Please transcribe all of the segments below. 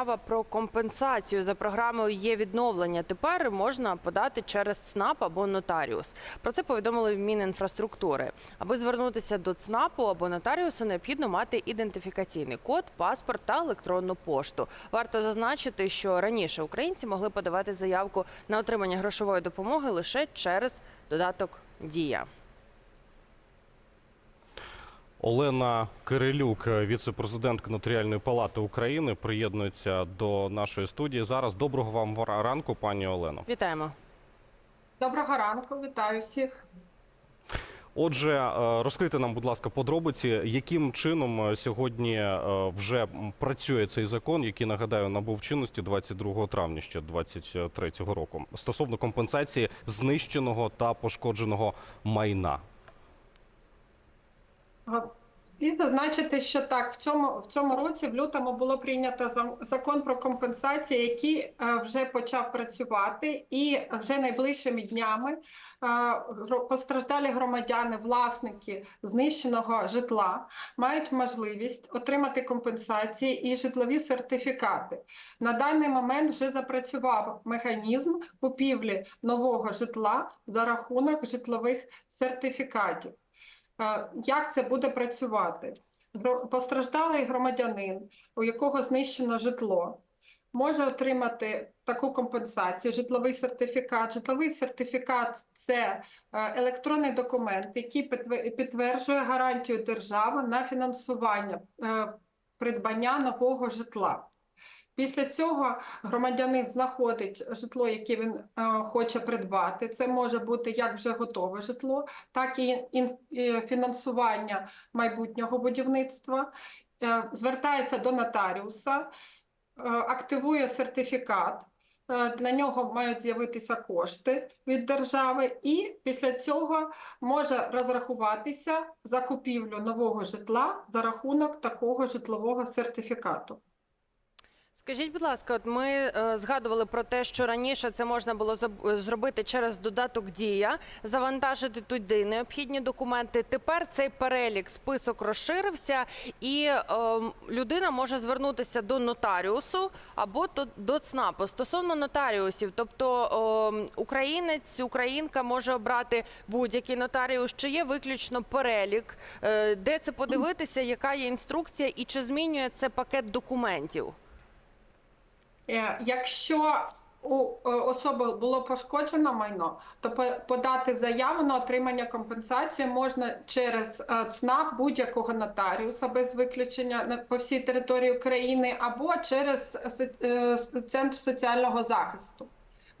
заява про компенсацію за програмою є відновлення. Тепер можна подати через ЦНАП або нотаріус. Про це повідомили в Мінінфраструктури. Аби звернутися до ЦНАПу або нотаріусу, необхідно мати ідентифікаційний код, паспорт та електронну пошту. Варто зазначити, що раніше українці могли подавати заявку на отримання грошової допомоги лише через додаток Дія. Олена Кирилюк, віце-президентка Нотаріальної палати України, приєднується до нашої студії. Зараз доброго вам ранку, пані Олено. Вітаємо. Доброго ранку, вітаю всіх. Отже, е, розкрийте нам, будь ласка, подробиці, яким чином е, сьогодні е, вже працює цей закон, який нагадаю набув чинності 22 травня ще 23 року стосовно компенсації знищеного та пошкодженого майна. Слід зазначити, що так, в цьому, в цьому році, в лютому, було прийнято закон про компенсації, який е, вже почав працювати, і вже найближчими днями е, постраждалі громадяни, власники знищеного житла мають можливість отримати компенсації і житлові сертифікати. На даний момент вже запрацював механізм купівлі нового житла за рахунок житлових сертифікатів. Е, Як це буде працювати? Постраждалий громадянин, у якого знищено житло, може отримати таку компенсацію, житловий сертифікат. Житловий сертифікат це е, електронний документ, який підтве- підтверджує гарантію держави на фінансування е, придбання нового житла. Після цього громадянин знаходить житло, яке він е, хоче придбати. Це може бути як вже готове житло, так і ін- і фінансування майбутнього будівництва. Е, Звертається до нотаріуса, е, активує сертифікат. е, Для нього мають з'явитися кошти від держави, і після цього може розрахуватися за купівлю нового житла за рахунок такого житлового сертифікату. Скажіть, будь ласка, от ми е, згадували про те, що раніше це можна було зробити через додаток Дія, завантажити туди необхідні документи. Тепер цей перелік список розширився, і е, людина може звернутися до нотаріусу або до, ЦНАПу. Стосовно нотаріусів, тобто е, українець, українка може обрати будь-який нотаріус. Чи є виключно перелік, е, де це подивитися, яка є інструкція, і чи змінює це пакет документів? Е, Якщо у е, особи було пошкоджено майно, то по- подати заяву на отримання компенсації можна через е, ЦНАП будь-якого нотаріуса без виключення по всій території України або через центр соціального захисту.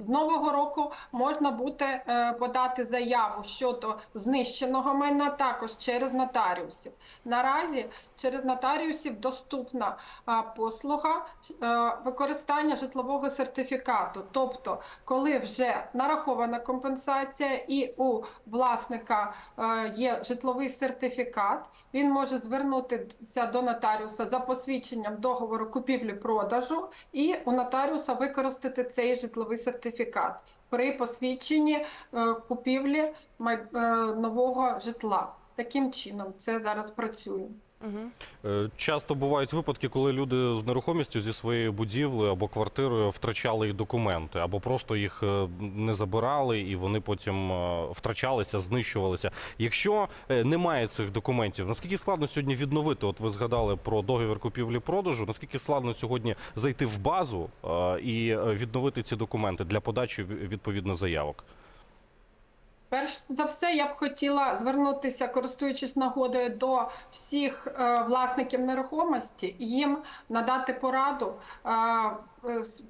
З нового року можна буде е, подати заяву щодо знищеного майна також через нотаріусів. Наразі через нотаріусів доступна послуга е, використання житлового сертифікату. Тобто, коли вже нарахована компенсація і у власника е, є житловий сертифікат, він може звернутися до нотаріуса за посвідченням договору купівлі-продажу і у нотаріуса використати цей житловий сертифікат при посвідченні е, купівлі е, нового житла. Таким чином це зараз працює. Е, Часто бувають випадки, коли люди з нерухомістю зі своєю будівлею або квартирою втрачали їх документи, або просто їх е, не забирали, і вони потім е, втрачалися, знищувалися. Якщо немає цих документів, наскільки складно сьогодні відновити? От ви згадали про договір купівлі-продажу. Наскільки складно сьогодні зайти в базу і відновити ці документи для подачі в- відповідно заявок? Перш за все, я б хотіла звернутися, користуючись нагодою, до всіх е, власників нерухомості, їм надати пораду, е,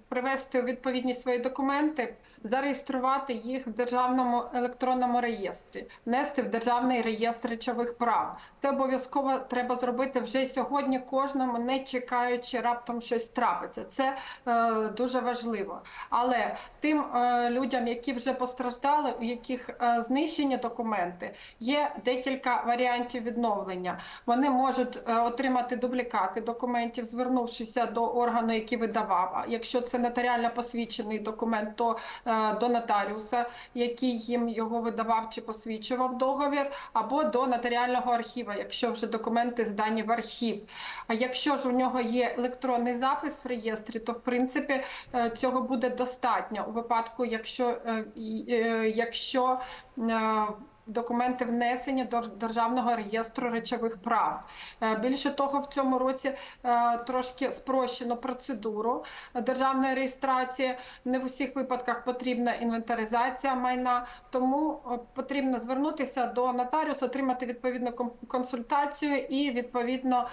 привести у відповідність свої документи, зареєструвати їх в державному електронному реєстрі, внести в державний реєстр речових прав. Це обов'язково треба зробити вже сьогодні, кожному, не чекаючи раптом щось трапиться. Це е, дуже важливо. Але тим е, людям, які вже постраждали, у яких е, знищені документи, є декілька варіантів відновлення. Вони можуть е, отримати дублікати документів, звернувшися до органу, який видавав, якщо це нотаріально посвідчений документ, то е, до нотаріуса, який їм його видавав чи посвідчував договір, або до нотаріального архіва, якщо вже документи здані в архів. А якщо ж у нього є електронний запис в реєстрі, то в принципі е, цього буде достатньо у випадку, якщо, е, якщо документи внесені до державного реєстру речових прав. Е, Більше того, в цьому році е, трошки спрощено процедуру державної реєстрації. Не в усіх випадках потрібна інвентаризація майна, тому е, потрібно звернутися до нотаріуса, отримати відповідну консультацію і відповідно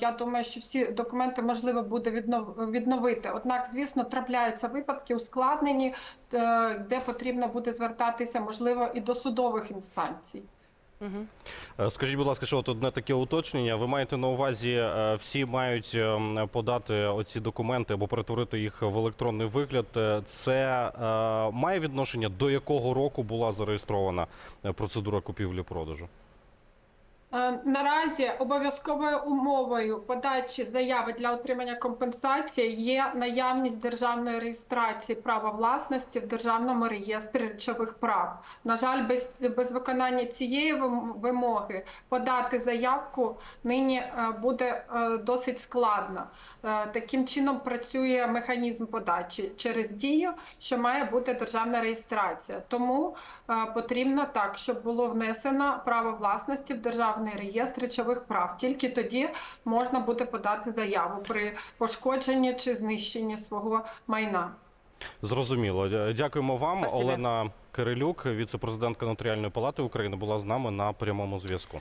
я думаю, що всі документи можливо буде віднов- відновити. Однак, звісно, трапляються випадки ускладнені, де потрібно буде звертатися, можливо, і до судових інстанцій. Е, Скажіть, будь ласка, що от одне таке уточнення. Ви маєте на увазі, е, всі мають подати оці документи або перетворити їх в електронний вигляд. Е, Це е, має відношення до якого року була зареєстрована е, процедура купівлі-продажу? Е, Наразі обов'язковою умовою подачі заяви для отримання компенсації є наявність державної реєстрації права власності в державному реєстрі речових прав. На жаль, без, без виконання цієї вимоги подати заявку нині е, буде е, досить складно. Таким чином працює механізм подачі через дію, що має бути державна реєстрація. Тому потрібно так, щоб було внесено право власності в державний реєстр речових прав. Тільки тоді можна буде подати заяву при пошкодженні чи знищенні свого майна. Зрозуміло. Дякуємо вам. Спасибо. Олена Кирилюк, віце-президентка Нотаріальної палати України, була з нами на прямому зв'язку.